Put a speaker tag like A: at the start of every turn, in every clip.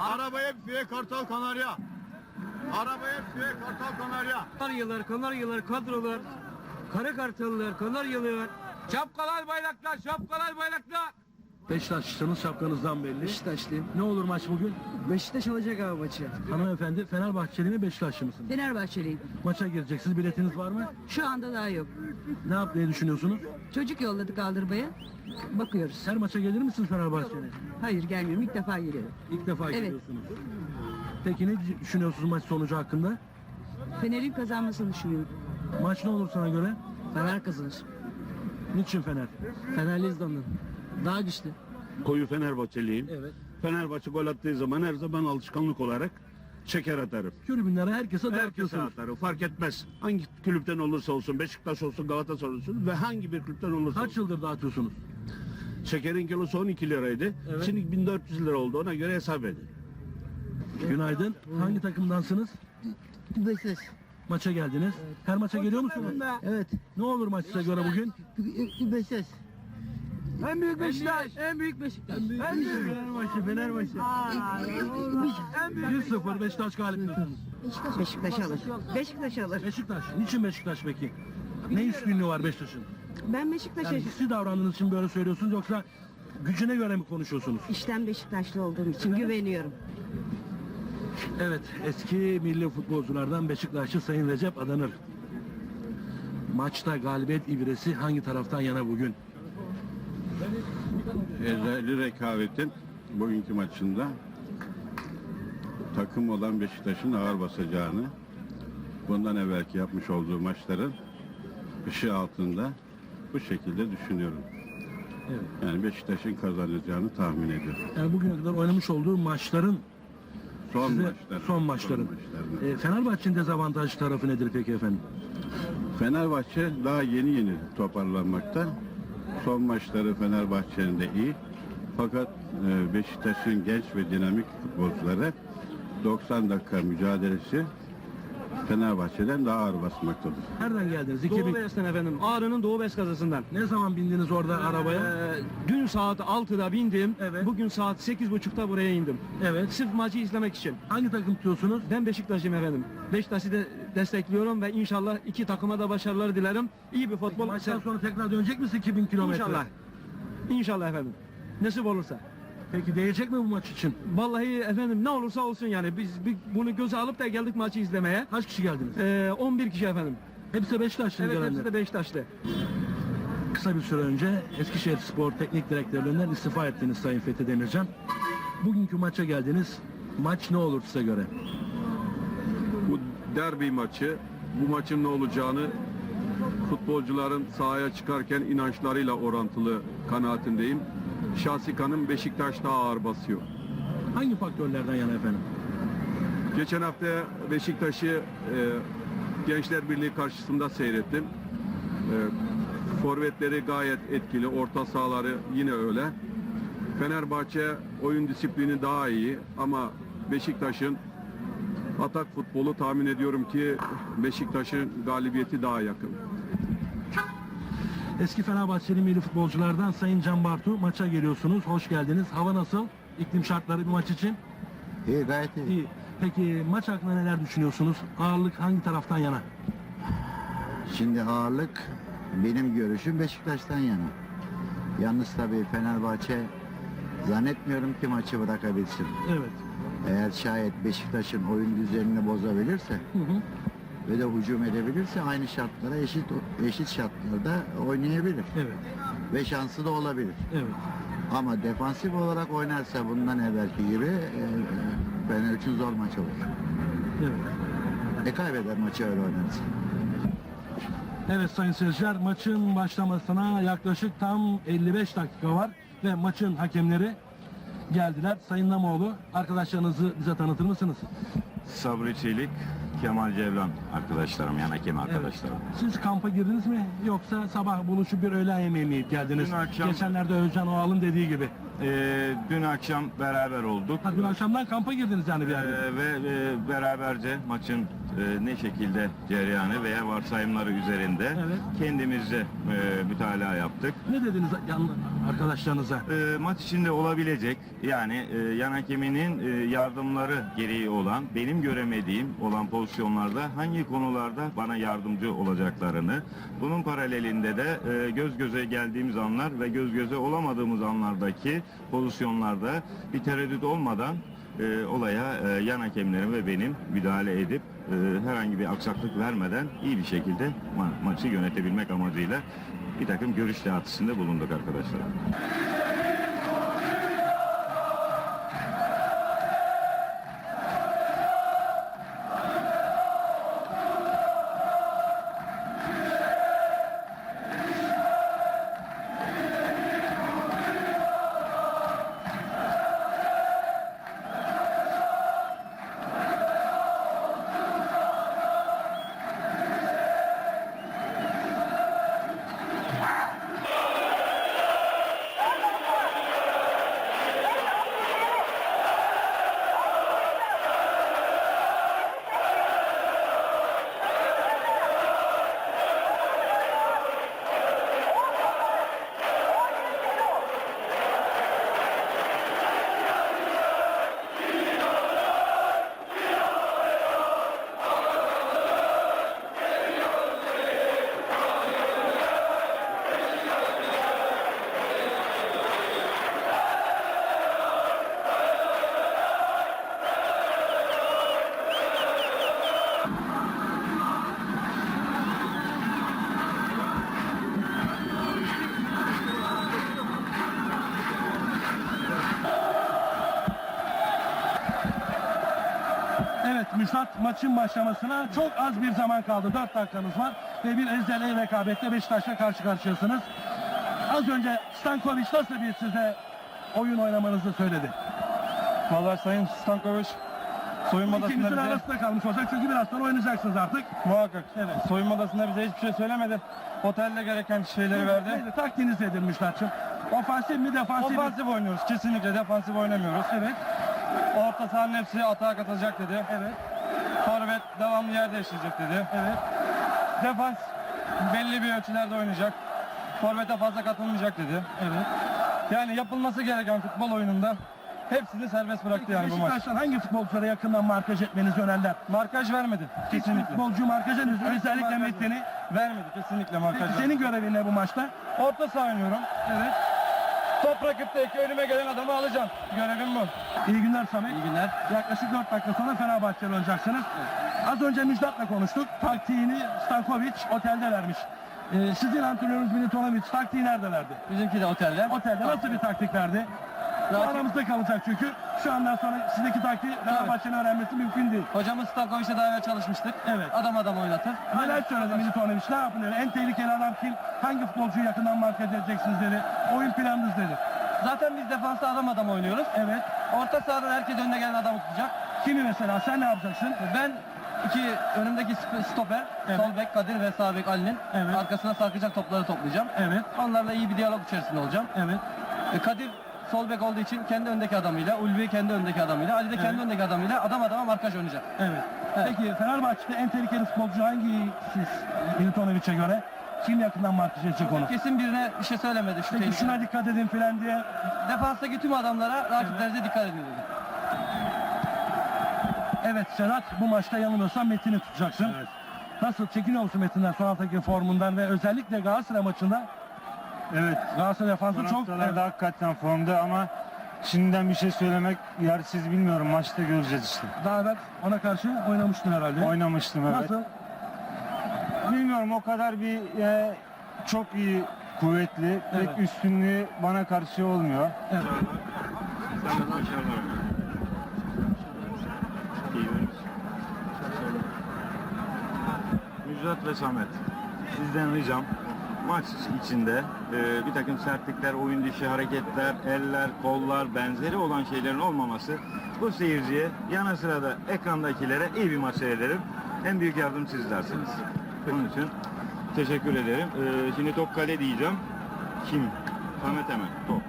A: Arabaya Fiye Kartal Kanarya. Arabaya Fiye Kartal Kanarya.
B: Kanaryalar, Kanaryalar, kadrolar, Kara Kartallılar, Kanaryalılar. Şapkalar bayraklar, şapkalar bayraklar.
C: Beşiktaşlısınız şapkanızdan belli.
B: Beşiktaşlıyım.
C: Ne olur maç bugün?
B: Beşiktaş alacak abi maçı.
C: Hanımefendi Fenerbahçeli mi Beşiktaşlı mısınız?
D: Fenerbahçeliyim.
C: Maça gireceksiniz. Biletiniz var mı?
D: Şu anda daha yok.
C: Ne yapmayı düşünüyorsunuz?
D: Çocuk yolladık Aldırma'ya. Bakıyoruz.
C: Her maça gelir misiniz Fenerbahçe'ye?
D: Hayır gelmiyorum. İlk defa geliyorum.
C: İlk defa
D: Evet.
C: geliyorsunuz. Peki ne düşünüyorsunuz maç sonucu hakkında?
D: Fener'in kazanmasını düşünüyorum.
C: Maç ne olur sana göre?
B: Fener kazanır.
C: Niçin Fener?
B: Fenerliyiz de ondan. Daha güçlü.
A: Koyu Fenerbahçeliyim.
C: Evet.
A: Fenerbahçe gol attığı zaman her zaman alışkanlık olarak şeker atarım.
C: Tribünlere herkese
A: Herkese
C: dağıtıyorsunuz.
A: atarım. Fark etmez. Hangi kulüpten olursa olsun, Beşiktaş olsun, Galatasaray olsun ve hangi bir kulüpten olursa
C: Kaç
A: olsun.
C: yıldır dağıtıyorsunuz?
A: Şekerin kilosu 12 liraydı.
C: Evet.
A: Şimdi 1400 lira oldu. Ona göre hesap edin.
C: Günaydın. Hangi takımdansınız?
D: Beşiktaş.
C: Maça geldiniz. Her maça geliyor musunuz?
D: Evet.
C: Ne olur maç size göre bugün?
D: Beşiktaş.
B: En büyük Beşiktaş. En büyük Beşiktaş. En büyük.
C: Fenerbahçe, Fenerbahçe. 1-0 Beşiktaş galip diyorsunuz.
D: Beşiktaş alır. Beşiktaş alır.
C: Beşiktaş. Niçin Beşiktaş peki? Ne üstünlüğü var Beşiktaş'ın?
D: Ben Beşiktaş'a
C: Yani siz davrandığınız için böyle söylüyorsunuz yoksa gücüne göre mi konuşuyorsunuz?
D: işten Beşiktaşlı olduğum için güveniyorum.
C: Evet, eski milli futbolculardan Beşiktaşlı Sayın Recep Adanır. Maçta galibiyet ibresi hangi taraftan yana bugün?
E: Ezeli rekabetin bugünkü maçında takım olan Beşiktaş'ın ağır basacağını bundan evvelki yapmış olduğu maçların ışığı altında bu şekilde düşünüyorum.
C: Evet.
E: Yani Beşiktaş'ın kazanacağını tahmin ediyorum.
C: Yani bugüne kadar oynamış olduğu maçların
E: Son
C: size-
E: maçlar.
C: son maçların. E, Fenerbahçe'nin dezavantajlı tarafı nedir peki efendim?
E: Fenerbahçe daha yeni yeni toparlanmakta. Son maçları Fenerbahçe'nin de iyi. Fakat e, Beşiktaş'ın genç ve dinamik futbolcuları 90 dakika mücadelesi Fenerbahçe'den daha ağır basmaktadır.
C: Nereden geldiniz?
B: Doğu
C: 2000...
B: Bes'ten efendim. Ağrı'nın Doğu Bes kazasından.
C: Ne zaman bindiniz orada arabaya?
B: Ee, dün saat 6'da bindim.
C: Evet.
B: Bugün saat 8.30'da buraya indim.
C: Evet.
B: Sırf maçı izlemek için.
C: Hangi takım tutuyorsunuz?
B: Ben Beşiktaş'ım efendim. Beşiktaş'ı de destekliyorum ve inşallah iki takıma da başarılar dilerim. İyi bir futbol.
C: Maçtan sonra tekrar dönecek misin 2000 kilometre?
B: İnşallah. İnşallah efendim. Nasip olursa.
C: Peki değecek mi bu maç için?
B: Vallahi efendim ne olursa olsun yani biz bir- bunu göze alıp da geldik maçı izlemeye.
C: Kaç kişi geldiniz?
B: Ee, 11 kişi efendim.
C: Hepsi de Beşiktaşlı
B: Evet
C: gelenler.
B: hepsi de Beşiktaşlı.
C: Kısa bir süre önce Eskişehir Spor Teknik Direktörlüğünden istifa ettiniz Sayın Fethi Demircan. Bugünkü maça geldiniz. Maç ne olur size göre?
F: bu derbi maçı, bu maçın ne olacağını futbolcuların sahaya çıkarken inançlarıyla orantılı kanaatindeyim. Şahsi kanım Beşiktaş daha ağır basıyor.
C: Hangi faktörlerden yana efendim?
F: Geçen hafta Beşiktaş'ı e, Gençler Birliği karşısında seyrettim. E, forvetleri gayet etkili, orta sahaları yine öyle. Fenerbahçe oyun disiplini daha iyi ama Beşiktaş'ın atak futbolu tahmin ediyorum ki Beşiktaş'ın galibiyeti daha yakın.
C: Eski Fenerbahçeli milli futbolculardan Sayın Can Bartu maça geliyorsunuz. Hoş geldiniz. Hava nasıl? İklim şartları bir maç için?
G: İyi gayet iyi.
C: İyi. Peki maç hakkında neler düşünüyorsunuz? Ağırlık hangi taraftan yana?
G: Şimdi ağırlık benim görüşüm Beşiktaş'tan yana. Yalnız tabii Fenerbahçe zannetmiyorum ki maçı bırakabilsin.
C: Evet.
G: Eğer şayet Beşiktaş'ın oyun düzenini bozabilirse
C: Hı hı.
G: Ve de hücum edebilirse aynı şartlara eşit eşit şartlarda oynayabilir.
C: Evet.
G: Ve şansı da olabilir.
C: Evet.
G: Ama defansif olarak oynarsa bundan evvelki gibi e, Fener için zor maç olur.
C: Evet.
G: E kaybeder maçı öyle oynarsa.
C: Evet sayın seyirciler maçın başlamasına yaklaşık tam 55 dakika var ve maçın hakemleri geldiler. Sayın Namoğlu arkadaşlarınızı bize tanıtır mısınız?
H: Sabri Çelik, Kemal Cevran arkadaşlarım yani hakem arkadaşlarım.
C: Siz kampa girdiniz mi yoksa sabah buluşup bir öğlen yemeği mi yiyip geldiniz?
H: Dün akşam-
C: Geçenlerde Özcan Oğal'ın dediği gibi.
H: Ee, dün akşam beraber olduk
C: Ha, dün akşamdan kampa girdiniz yani bir yerde.
H: Ee, ve e, beraberce maçın e, ne şekilde cereyanı veya varsayımları üzerinde
C: Evet.
H: kendimizce e, mütalaa yaptık.
C: Ne dediniz yan arkadaşlarınıza?
H: E, maç içinde olabilecek yani e, yan hakeminin e, yardımları gereği olan benim göremediğim olan pozisyonlarda hangi konularda bana yardımcı olacaklarını bunun paralelinde de e, göz göze geldiğimiz anlar ve göz göze olamadığımız anlardaki pozisyonlarda bir tereddüt olmadan e, olaya e, yan hakemlerim ve benim müdahale edip e, herhangi bir aksaklık vermeden iyi bir şekilde ma- maçı yönetebilmek amacıyla bir takım görüş dağıtısında bulunduk arkadaşlar.
C: Maçın başlamasına çok az bir zaman kaldı. 4 dakikanız var ve bir ezeli rekabette Beşiktaş'la karşı karşıyasınız. Az önce Stankovic nasıl bir size oyun oynamanızı söyledi?
B: Vallahi Sayın Stankovic soyunma
C: İkinizin arasında kalmış olacak çünkü biraz sonra oynayacaksınız artık.
B: muhakkak
C: Evet.
B: soyunma odasında bize hiçbir şey söylemedi. Otelde gereken şeyleri verdi.
C: Neydi, Taktiğiniz nedir Müsat'cığım? Ofansif mi defansif mi?
B: Ofansif oynuyoruz. Kesinlikle defansif oynamıyoruz.
C: Evet.
B: Orta sahanın hepsi atağa katılacak dedi.
C: Evet.
B: Forvet devamlı yer değiştirecek dedi.
C: Evet.
B: Defans belli bir ölçülerde oynayacak. Forvete fazla katılmayacak dedi.
C: Evet.
B: Yani yapılması gereken futbol oyununda hepsini serbest bıraktı yani bu maç.
C: Beşiktaş'tan hangi futbolculara yakından markaj etmenizi önerler?
B: Markaj vermedi. Kesinlikle.
C: futbolcu markaj. Özellikle Metin'i.
B: Vermedi kesinlikle markaj.
C: Peki
B: vermedi.
C: senin görevin ne bu maçta?
B: Orta saha oynuyorum.
C: Evet.
B: Top rakipteki önüme gelen adamı alacağım. Görevim bu.
C: İyi günler Samet.
B: İyi günler.
C: Yaklaşık 4 dakika sonra Fenerbahçe'yle oynayacaksınız. Az önce Müjdat'la konuştuk. Taktiğini Stankovic otelde vermiş. Ee, sizin antrenörünüz Militonovic taktiği nerede verdi?
B: Bizimki de otelde.
C: Otelde nasıl bir taktik verdi? Bu
B: Rakip-
C: aramızda kalacak çünkü. Şu andan sonra sizdeki taktiği Fenerbahçe'nin öğrenmesi mümkün değil.
B: Hocamız Stankovic'le daha evvel çalışmıştık.
C: Evet.
B: Adam adam oynatır.
C: Neler söyledi Militonovic? Ne yapın? En tehlikeli adam kim? Hangi futbolcuyu yakından marka edeceksiniz dedi. Oyun planınız dedi.
B: Zaten biz defansta adam adam oynuyoruz.
C: Evet.
B: Orta sahadan herkes önüne gelen adamı tutacak.
C: Kimi mesela? Sen ne yapacaksın?
B: Ben iki önümdeki sp- stoper,
C: Evet.
B: sol bek Kadir ve sağ bek Ali'nin
C: Evet.
B: arkasına sarkacak topları toplayacağım.
C: Evet.
B: Onlarla iyi bir diyalog içerisinde olacağım.
C: Evet.
B: E, Kadir sol bek olduğu için kendi öndeki adamıyla, Ulvi kendi öndeki adamıyla, Ali de kendi
C: Evet.
B: öndeki adamıyla adam adama markaj oynayacak.
C: Evet.
B: Evet.
C: Peki Fenerbahçe'de en tehlikeli futbolcu hangi siz Militovic'e göre? Kim yakından markaj edecek onu?
B: Kesin birine bir şey söylemedi şu
C: Peki
B: tehlike.
C: şuna dikkat edin filan diye.
B: Defanstaki tüm adamlara rakiplerinize dikkat edin dedi.
C: Evet Sedat bu maçta yanılmıyorsam Metin'i tutacaksın. Nasıl çekiniyor musun Metin'den son haftaki formundan ve özellikle Galatasaray maçında
I: Evet.
C: Galatasaray defansı çok
I: haftalarda hakikaten formda ama şimdiden bir şey söylemek yersiz bilmiyorum. Maçta göreceğiz işte.
C: daha evvel ona karşı oynamıştın herhalde.
I: Oynamıştım evet.
C: Nasıl?
I: Bilmiyorum o kadar bir e, çok iyi kuvvetli.
C: Evet.
I: Pek üstünlüğü bana karşı olmuyor.
C: Evet.
H: Müjdat ve Samet, sizden ricam maç içinde e, bir takım sertlikler, oyun dışı hareketler, eller, kollar, benzeri olan şeylerin olmaması bu seyirciye yanı sıra da ekrandakilere iyi bir maç seyrederim. En büyük yardım sizlersiniz. Bunun için teşekkür ederim. E, şimdi top kale diyeceğim. Kim? Samet hemen. Top.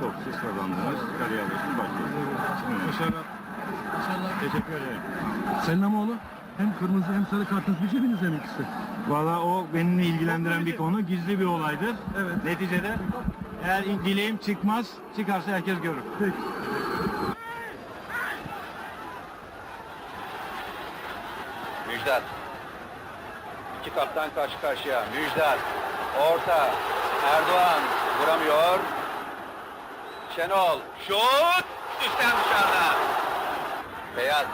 H: Top siz kazandınız. Kaleye alıyorsunuz. Başlıyorsunuz. Evet. Teşekkür ederim.
C: Sayın Namoğlu hem kırmızı hem sarı kartınız bir cebinizde mi ikisi?
H: Valla o benimle ilgilendiren bir konu. Gizli bir olaydır.
C: Evet.
H: Neticede eğer dileğim çıkmaz, çıkarsa herkes görür.
C: Peki.
J: Müjdat. İki kaptan karşı karşıya. Müjdat. Orta. Erdoğan vuramıyor. Şenol. Şut. Üstten dışarıda. Beyaz.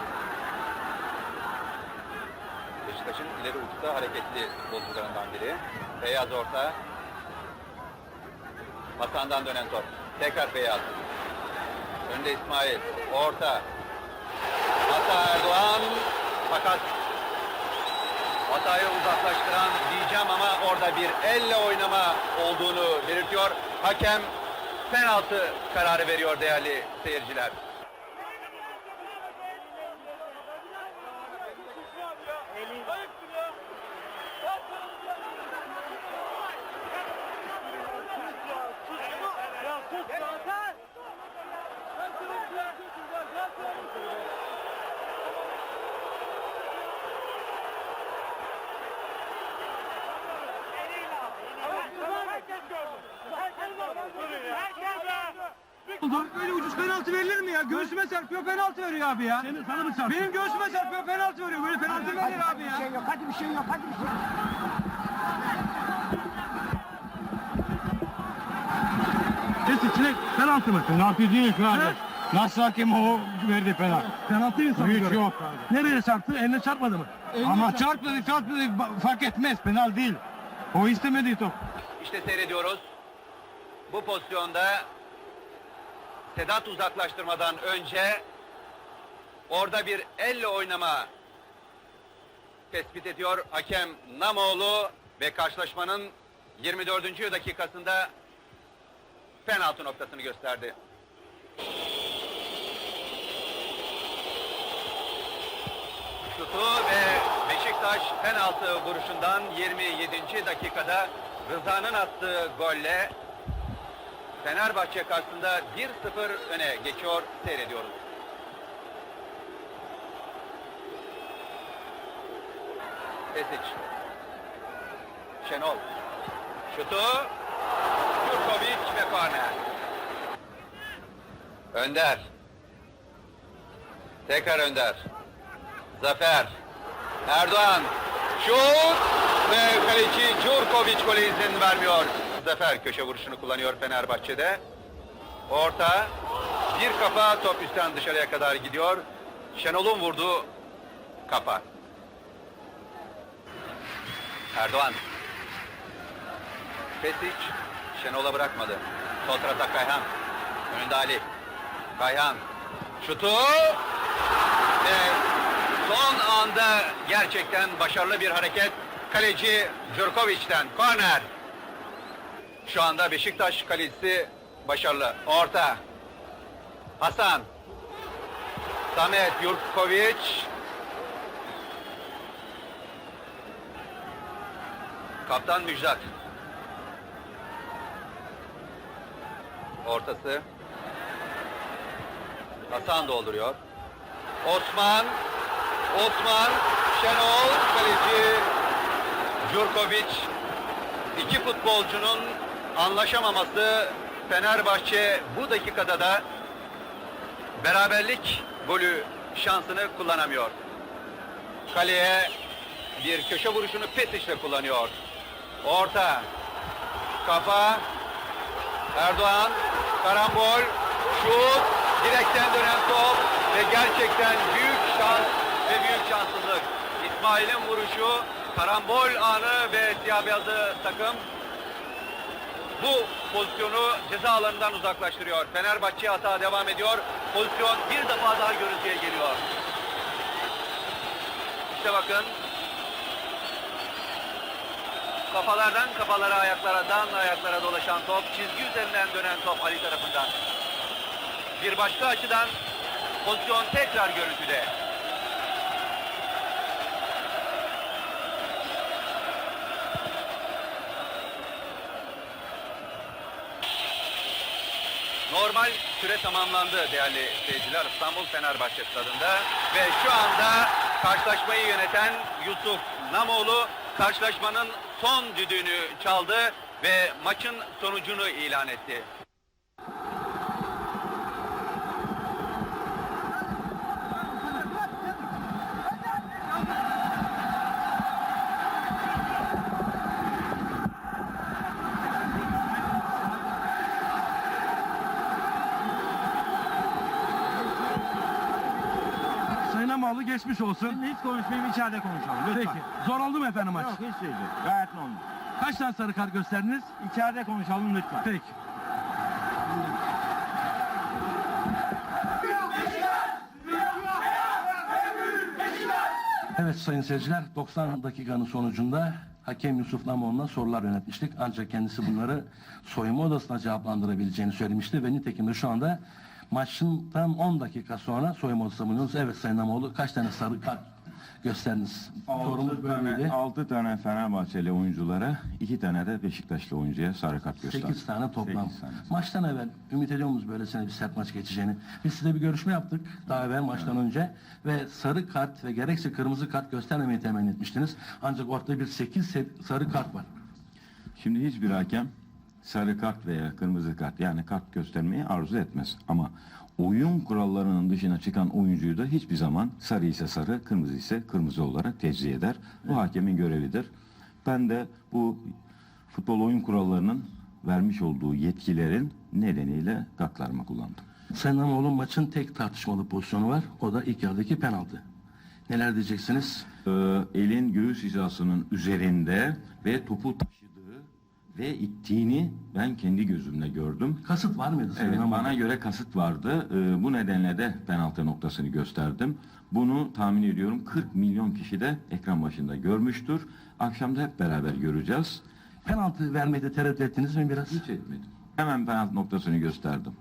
J: Beşiktaş'ın ileri uçta hareketli futbolcularından biri. Beyaz orta. Hasan'dan dönen top. Tekrar Beyaz. Önde İsmail. Orta. Hata Erdoğan. Fakat hatayı uzaklaştıran diyeceğim ama orada bir elle oynama olduğunu belirtiyor. Hakem penaltı kararı veriyor değerli seyirciler.
B: Böyle ucuz penaltı verilir mi ya? Göğsüme serpiyor penaltı veriyor abi ya.
C: Senin sana mı çarptı?
B: Benim göğsüme serpiyor penaltı veriyor. Böyle penaltı verilir abi ya.
D: yok, hadi bir şey yok, hadi bir şey yok.
C: Neyse Çilek penaltı mı?
I: Penaltı değil kardeş. Nasıl hakem o verdi penaltı?
C: Penaltı mı sana
I: Hiç
C: göre?
I: yok.
C: Nereye çarptı? Eline çarpmadı mı?
I: Ama çarpmadı çarpmadı fark etmez penal değil. O istemediği top.
J: İşte seyrediyoruz. Bu pozisyonda Sedat uzaklaştırmadan önce orada bir elle oynama tespit ediyor hakem Namoğlu ve karşılaşmanın 24. dakikasında penaltı noktasını gösterdi. Şutu ve Beşiktaş penaltı vuruşundan 27. dakikada Rıza'nın attığı golle Fenerbahçe karşısında 1-0 öne geçiyor seyrediyoruz. Esic. Şenol. Şutu. Jurkovic ve korner. Önder. Tekrar Önder. Zafer. Erdoğan. Şut. Ve kaleci Jurkovic gole izin vermiyor. Zafer köşe vuruşunu kullanıyor Fenerbahçe'de. Orta. Bir kafa top üstten dışarıya kadar gidiyor. Şenol'un vurduğu kafa. Erdoğan. Pesic Şenol'a bırakmadı. Sol tarafta Kayhan. Önünde Ali. Kayhan. Şutu. Ve son anda gerçekten başarılı bir hareket. Kaleci Jurkovic'ten korner. Şu anda Beşiktaş kalecisi başarılı. Orta. Hasan. Samet Jurkovic. Kaptan Müjdat. Ortası. Hasan dolduruyor. Osman. Osman. Şenol. Kaleci Jurkovic. İki futbolcunun anlaşamaması Fenerbahçe bu dakikada da beraberlik golü şansını kullanamıyor. Kaleye bir köşe vuruşunu Pesic'le kullanıyor. Orta. Kafa. Erdoğan. Karambol. Şut. Direkten dönen top. Ve gerçekten büyük şans ve büyük şanssızlık. İsmail'in vuruşu. Karambol anı ve siyah beyazlı takım bu pozisyonu ceza alanından uzaklaştırıyor. Fenerbahçe hata devam ediyor. Pozisyon bir defa daha görüntüye geliyor. İşte bakın. Kafalardan kafalara, ayaklardan ayaklara dolaşan top, çizgi üzerinden dönen top Ali tarafından. Bir başka açıdan pozisyon tekrar görüntüde. Normal süre tamamlandı değerli seyirciler İstanbul Fenerbahçe stadında ve şu anda karşılaşmayı yöneten Yusuf Namoğlu karşılaşmanın son düdüğünü çaldı ve maçın sonucunu ilan etti.
C: Sayın Amoğlu geçmiş olsun.
B: Hiç konuşmayayım içeride konuşalım.
C: Peki. Zor oldu mu efendim maç?
B: hiç değil. Gayet normal.
C: Kaç tane sarı kart gösterdiniz?
B: İçeride konuşalım lütfen.
C: Peki. Evet sayın seyirciler 90 dakikanın sonucunda hakem Yusuf Namoğlu'na sorular yönetmiştik. Ancak kendisi bunları soyunma odasına cevaplandırabileceğini söylemişti ve nitekim de şu anda maçın tam 10 dakika sonra soyunma odasına bulunuyoruz. Evet sayın Namoğlu kaç tane sarı kart gösterdiniz? Sorumuz
H: 6 tane,
C: böyleydi.
H: 6 tane Fenerbahçeli oyunculara, 2 tane de Beşiktaşlı oyuncuya sarı kart gösterdim.
C: 8 tane toplam.
H: Sekiz tane.
C: Maçtan evvel ümit ediyor musunuz böylesine bir sert maç geçeceğini? Biz size bir görüşme yaptık daha evvel maçtan önce ve sarı kart ve gerekse kırmızı kart göstermemeyi temenni etmiştiniz. Ancak ortada bir 8 sarı kart var.
H: Şimdi hiçbir hakem sarı kart veya kırmızı kart yani kart göstermeyi arzu etmez. Ama oyun kurallarının dışına çıkan oyuncuyu da hiçbir zaman sarı ise sarı, kırmızı ise kırmızı olarak tecrübe eder. Bu hakemin görevidir. Ben de bu futbol oyun kurallarının vermiş olduğu yetkilerin nedeniyle kartlarımı kullandım.
C: Sayın Amoğlu maçın tek tartışmalı pozisyonu var. O da ilk yarıdaki penaltı. Neler diyeceksiniz?
H: Ee, elin göğüs hizasının üzerinde ve topu taşıdığı ve ittiğini ben kendi gözümle gördüm.
C: Kasıt var mıydı
H: Evet, bana göre kasıt vardı. Ee, bu nedenle de penaltı noktasını gösterdim. Bunu tahmin ediyorum 40 milyon kişi de ekran başında görmüştür. Akşam da hep beraber göreceğiz.
C: Penaltı vermekte tereddüt ettiniz mi biraz?
H: Hiç etmedim. Hemen penaltı noktasını gösterdim.